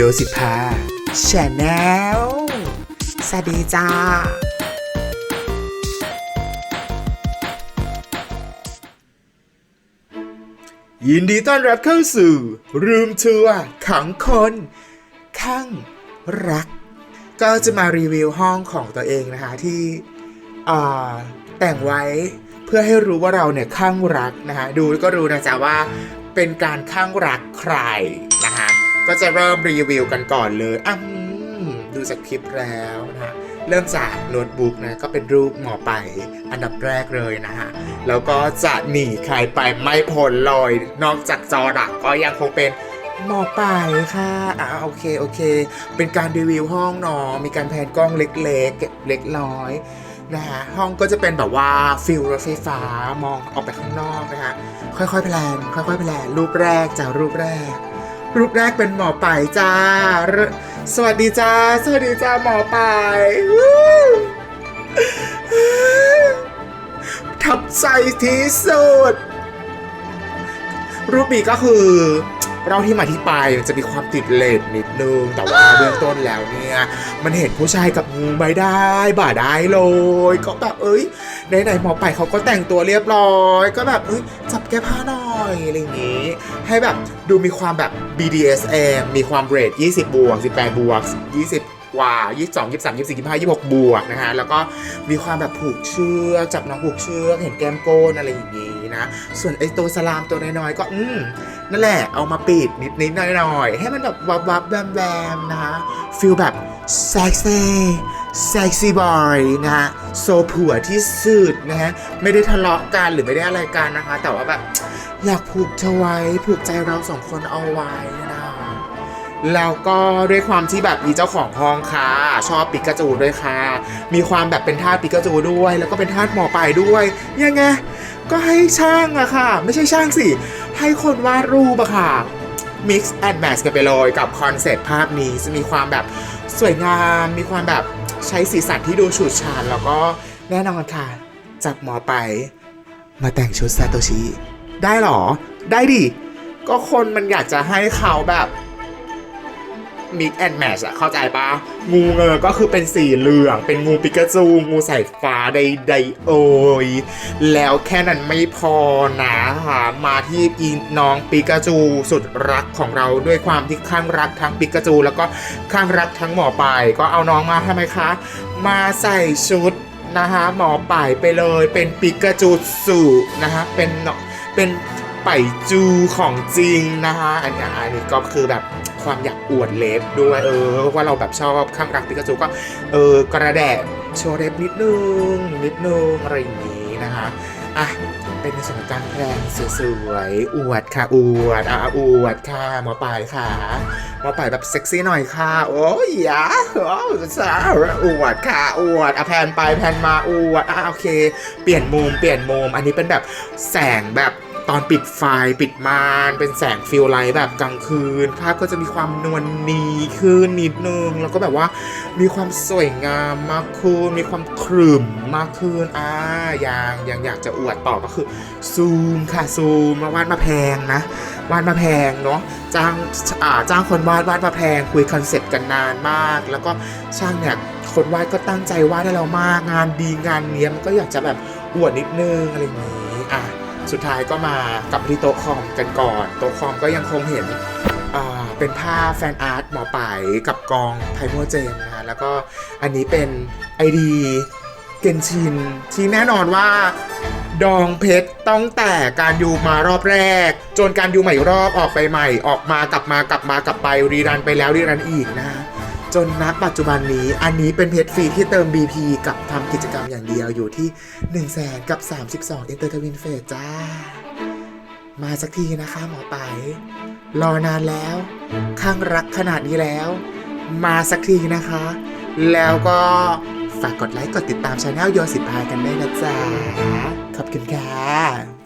โยสิบห้าชแนลสวัสดีจ้า ยินดีต้อนรับเข้าสู่ รูมทัวร์ของคนข้างรัก ก็จะมารีวิวห้องของตัวเองนะคะ ที่แต่งไว้เพื่อให้รู้ว่าเราเนี่ยข้างรักนะคะ ดูก็รู้นะจ๊ะว่าเป็นการข้างรักใคร ก็จะเริ่มรีวิวกันก่อนเลยอะอืมดูจากคลิปแล้วนะคะเริ่มจากโน้ตบุ๊กนะก็เป็นรูปหมอไปอันดับแรกเลยนะฮะ แล้วก็จะหนีใครไปไม่พ้นเลยนอกจากจอหลักก็ยังคงเป็นหมอป่ายค่ะอ่าโอเคโอเค เป็นการรีวิวห้องเนาะมีการแพนกล้องเล็กๆเล็กน้อยนะฮะห้องก็จะเป็นแบบว่าฟิลรถไฟฟ้ามองออกไปข้างนอกนะฮะค่อยๆแพลนค่อยๆแพลนรูปแรกจากรูปแรก รูปแรกเป็นหมอป่ายจ้า สวัสดีจ้า สวัสดีจ้าหมอป่ายทับใจที่สุด รูปนี้ก็คือ เราที่มาที่ไปมันจะมีความติดเลนนิดนึง แต่ว่าเบื้องต้นแล้วเนี่ย มันเห็นผู้ชายกับงูไม่ได้บ่าได้เลย ก็แบบเอ้ยไหนๆหมอไปเขาก็แต่งตัวเรียบร้อย ก็แบบเอ้ยจับแก้ผ้าหน่อยอะไรอย่างงี้ ให้แบบดูมีความแบบ BDSM มีความเรท20บวก18บวก20 กว่า 22 23 24 25 26 บวกนะฮะแล้วก็มีความแบบผูกเชือกจับน้องผูกเชือกเห็นแก้มโกนอะไรอย่างงี้นะ ส่วนไอ้ตัวสลามตัวน้อยๆก็อืมนั่นแหละเอามาปิดนิดนิดหน่อยๆ ให้มันแบบวับวับแวมแวมๆนะคะฟิลแบบเซ็กซี่เซ็กซี่บอยนะฮะโซผัวที่สุดนะฮะไม่ได้ทะเลาะกันหรือไม่ได้อะไรกันนะคะ แต่ว่าแบบอยากผูกเธอไว้ผูกใจเราสองคนเอาไว้นะ แล้วก็ด้วยความที่แบบมีเจ้าของห้องค่ะ ชอบปิกาจูด้วยค่ะ มีความแบบเป็นทาสปิกาจูด้วย แล้วก็เป็นทาสหมอปลายด้วย ยังไง ก็ให้ช่างอะค่ะ ไม่ใช่ช่างสิ ให้คนวาดรูปอะค่ะ mix and match กันไปเลยกับคอนเซ็ปต์ภาพนี้จะมีความแบบสวยงาม มีความแบบใช้สีสันที่ดูฉูดฉาดแล้วก็แน่นอนค่ะ จับหมอไป มาแต่งชุดซาโตชิ ได้หรอ ได้ดิ ก็คนมันอยากจะให้เขาแบบ มิกแอนด์แมชอะเข้าใจปะงูเงอก็คือเป็นสีเหลือง เป็นงูปิกาจู งูสายฟ้าใดๆโอยแล้วแค่นั้นไม่พอนะคะมาที่อีน้องปิกาจูสุดรักของเราด้วยความที่ข้างรักทั้งปิกาจู แล้วก็ข้างรักทั้งหมอปลายก็เอาน้องมาทำไมคะ มาใส่ชุดนะคะหมอป่ายไปเลยเป็นปิกาจูสูนะคะเป็นเนาะเป็นไปจูของจริงนะคะอันนี้อันนี้ก็คือแบบ ความอยากอวดเล็บด้วยเออว่าเราแบบชอบข้างรักปิกาจูก็เออกระแดะโชว์เล็บนิดนึงนิดนึงอะไรอย่างนี้นะคะอะเป็นในส่วนของการแพลนสวยๆอวดค่ะอวดอะอวดค่ะหมอป่ายค่ะมอปลาไปแบบเซ็กซี่หน่อยค่ะ โอ้ยยะโอ้สาวอวดค่ะอวดอะแพนไปแพนมาอวดอะโอเค เปลี่ยนมุมเปลี่ยนมุมอันนี้เป็นแบบแสงแบบ ตอนปิดไฟปิดม่านเป็นแสงฟิลไลท์แบบกลางคืน ภาพก็จะมีความนวลนีขึ้นนิดนึง แล้วก็แบบว่ามีความสวยงามมากขึ้นมีความครึมมากขึ้นอ่ายังยังอยากจะอวดต่อก็คือ ซูมค่ะซูมมาวาดมาแพงนะวาดมาแพงเนาะจ้างอ่าจ้างคนวาดวาดมาแพงคุยคอนเซ็ปต์กันนานมาก แล้วก็ช่างเนี่ยคนวาดก็ตั้งใจวาดให้เรามาก งานดีงานเนี้ยมันก็อยากจะแบบอวดนิดนึงอะไรอย่างนี้อะ สุดท้ายก็มากลับที่โต๊ะคอมกันก่อน โต๊ะคอมก็ยังคงเห็นเป็นภาพแฟนอาร์ตหมอป่ายกับกองไพโมเจมนะฮะแล้วก็อันนี้เป็นไอดีเกนชินที่แน่นอนว่าดองเพชรต้องแต่การยูมารอบแรก จนการยูใหม่รอบออกไปใหม่ ออกมากลับมากลับมากลับไปรีรันไปแล้วรีรันอีกนะ จนณปัจจุบันนี้ อันนี้เป็นเพชรฟรีที่เติม BP กับทำกิจกรรมอย่างเดียวอยู่ที่1 0 0 0 0แสนกับ 32 Enter t w i n f a s จ้า มาสักทีนะคะหมอไปรอนานแล้ว ข้างรักขนาดนี้แล้ว มาสักทีนะคะ แล้วก็ฝากกดไลค์ กดติดตามช anel โยสิพายกันได้นะจ๊ะ ขอบคุณค่ะ